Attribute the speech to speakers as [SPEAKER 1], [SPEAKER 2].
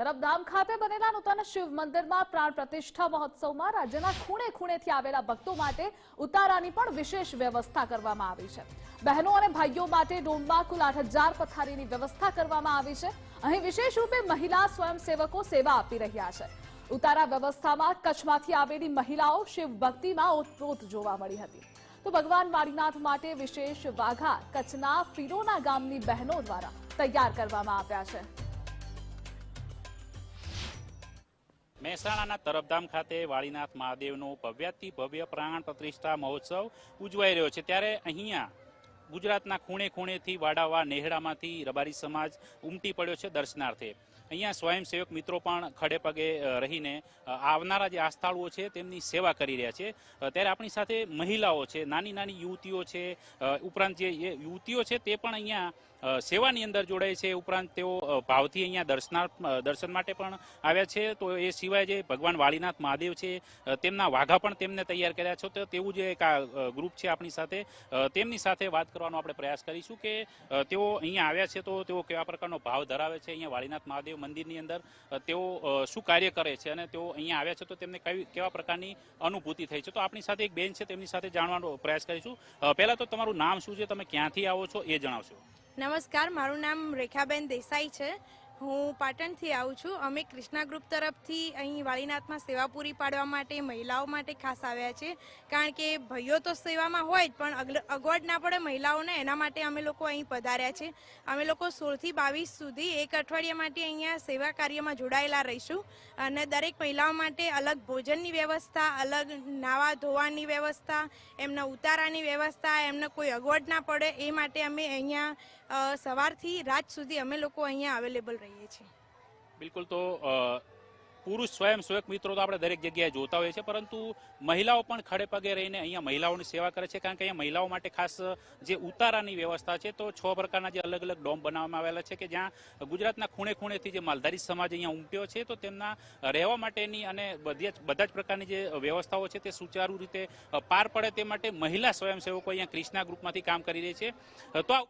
[SPEAKER 1] તરફધામ ખાતે બનેલા નૂતન શિવ મંદિરમાં પ્રાણ પ્રતિષ્ઠા મહોત્સવમાં રાજ્યના ખૂણે ખૂણેથી આવેલા ભક્તો માટે ઉતારાની પણ વિશેષ વ્યવસ્થા કરવામાં આવી છે. બહેનો અને ભાઈઓ માટે ડોમમાં કુલ આઠ પથારીની વ્યવસ્થા કરવામાં આવી છે. અહીં વિશેષ રૂપે મહિલા સ્વયંસેવકો સેવા આપી રહ્યા છે. ઉતારા વ્યવસ્થામાં કચ્છમાંથી આવેલી મહિલાઓ શિવ ભક્તિમાં ઓતપ્રોત જોવા મળી હતી. તો ભગવાન વાડીનાથ માટે વિશેષ વાઘા કચ્છના ફિરોના ગામની બહેનો દ્વારા તૈયાર કરવામાં આવ્યા છે.
[SPEAKER 2] મહેસાણાના તરફધામ ખાતે વાળીનાથ મહાદેવનો ભવ્યાતિ ભવ્ય પ્રાણ પ્રતિષ્ઠા મહોત્સવ ઉજવાઈ રહ્યો છે. ત્યારે અહીંયા ગુજરાતના ખૂણે ખૂણેથી વાડાવા નેહડામાંથી રબારી સમાજ ઉમટી પડ્યો છે દર્શનાર્થે. અહીંયા સ્વયંસેવક મિત્રો પણ ખડે પગે રહીને આવનારા જે આસ્થાળુઓ છે તેમની સેવા કરી રહ્યા છે. ત્યારે આપણી સાથે મહિલાઓ છે, નાની નાની યુવતીઓ છે ઉપરાંત જે યુવતીઓ છે તે પણ અહીંયા સેવાની અંદર જોડાય છે. ઉપરાંત તેઓ ભાવથી અહીંયા દર્શનાર્થ દર્શન માટે પણ આવ્યા છે. તો એ સિવાય જે ભગવાન વાળીનાથ મહાદેવ છે તેમના વાઘા પણ તેમને તૈયાર કર્યા છે. તો તેવું જે એક ગ્રુપ છે આપણી સાથે. તેમની સાથે વાત કરવાનો આપણે પ્રયાસ કરીશું કે તેઓ અહીંયા આવ્યા છે તો તેઓ કેવા પ્રકારનો ભાવ ધરાવે છે? અહીંયા વાળીનાથ મહાદેવ મંદિરની અંદર તેઓ શું કાર્ય કરે છે? અને તેઓ અહીંયા આવ્યા છે તો તેમને કઈ, કેવા પ્રકારની અનુભૂતિ થઈ છે? તો આપણી સાથે એક બેન છે, તેમની સાથે જાણવાનો પ્રયાસ કરીશું. પહેલાં તો તમારું નામ શું છે? તમે ક્યાંથી આવો છો? એ જણાવશો.
[SPEAKER 3] નમસ્કાર, મારું નામ રેખાબેન દેસાઈ છે. હું પાટણથી આવું છું. અમે કૃષ્ણા ગ્રુપ તરફથી અહીં વાળીનાથમાં સેવા પૂરી પાડવા માટે મહિલાઓ માટે ખાસ આવ્યા છે કારણ કે ભાઈઓ તો સેવામાં હોય જ, પણ અગવડ ના પડે મહિલાઓને, એના માટે અમે લોકો અહીં પધાર્યા છે અમે લોકો સોળથી બાવીસ સુધી એક અઠવાડિયા માટે અહીંયા સેવા કાર્યમાં જોડાયેલા રહીશું. અને દરેક મહિલાઓ માટે અલગ ભોજનની વ્યવસ્થા, અલગ નાવા ધોવાની વ્યવસ્થા, એમના ઉતારાની વ્યવસ્થા, એમને કોઈ અગવડ ના પડે, એ માટે અમે અહીંયા સવારથી રાત સુધી અમે લોકો અહીંયા અવેલેબલ રહીએ છીએ.
[SPEAKER 2] બિલકુલ તો પુરુષ સ્વયં સેવક મિત્રો તો આપણે દરેક જગ્યાએ જોતા હોઈએ છીએ, પરંતુ મહિલાઓ પણ ખડે પગે રહીને અહીંયા મહિલાઓની સેવા કરે છે, કારણ કે અહીંયા મહિલાઓ માટે ખાસ, જે ઉતારાની વ્યવસ્થા છે, તો છ પ્રકારના જે અલગ અલગ ડોમ બનાવવામાં આવેલા છે કે જ્યાં ગુજરાતના ખૂણે ખૂણેથી જે માલધારી સમાજ અહીંયા ઉમટ્યો છે, તો તેમના રહેવા માટેની અને બધી બધા જ પ્રકારની જે વ્યવસ્થાઓ છે તે સુચારુ રીતે પાર પડે તે માટે મહિલા સ્વયંસેવકો અહીંયા ક્રિષ્ના ગ્રુપમાંથી કામ કરી રહી છે. તો